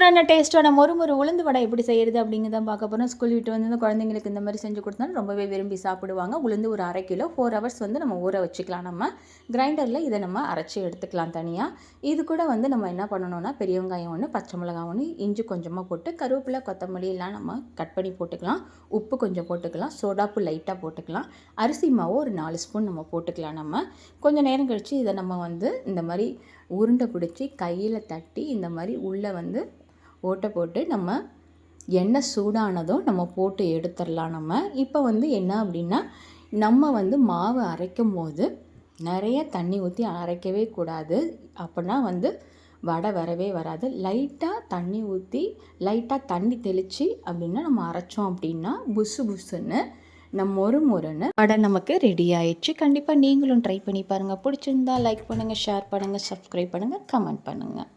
சூப்பரான டேஸ்ட்டான மொறு மொறு உளுந்து வடை எப்படி செய்கிறது அப்படிங்கிறத பார்க்க போகிறோம் ஸ்கூல் விட்டு வந்து இந்த குழந்தைங்களுக்கு இந்த மாதிரி செஞ்சு கொடுத்தாலும் ரொம்பவே விரும்பி சாப்பிடுவாங்க. உளுந்து ஒரு அரை கிலோ ஃபோர் ஹவர்ஸ் வந்து நம்ம ஊற வச்சுக்கலாம். நம்ம கிரைண்டரில் இதை நம்ம அரைச்சி எடுத்துக்கலாம் தனியாக இது கூட வந்து நம்ம என்ன பண்ணணும்னா பெரிய வெங்காயம் ஒன்று பச்சை மிளகாய் ஒன்று இஞ்சி கொஞ்சமாக போட்டு கருவேப்பிலை கொத்தமல்லி எல்லாம் நம்ம கட் பண்ணி போட்டுக்கலாம். உப்பு கொஞ்சம் போட்டுக்கலாம். சோடாப்பு லைட்டாக போட்டுக்கலாம். அரிசி மாவு ஒரு நாலு ஸ்பூன் நம்ம போட்டுக்கலாம் நம்ம. கொஞ்சம் நேரம் கழித்து இதை நம்ம வந்து இந்த மாதிரி உருண்டை பிடிச்சி கையில் தட்டி இந்த மாதிரி உள்ளே வந்து ஓட்டை போட்டு நம்ம எண்ணெய் சூடானதும் நம்ம போட்டு எடுத்துடலாம் நம்ம. இப்போ வந்து என்ன அப்படின்னா நம்ம வந்து மாவு அரைக்கும் போது நிறைய தண்ணி ஊற்றி அரைக்கவே கூடாது. அப்படின்னா வந்து வடை வரவே வராது. லைட்டாக தண்ணி ஊற்றி லைட்டாக தண்ணி தெளித்து அப்படின்னா நம்ம அரைச்சோம் அப்படின்னா புசு புசுன்னு நம்ம மொறு மொறுன்னு வடை நமக்கு ரெடி ஆயிடுச்சு. கண்டிப்பாக நீங்களும் ட்ரை பண்ணி பாருங்கள் பிடிச்சிருந்தா லைக் பண்ணுங்கள் ஷேர் பண்ணுங்கள் சப்ஸ்கிரைப் பண்ணுங்கள் கமெண்ட் பண்ணுங்கள்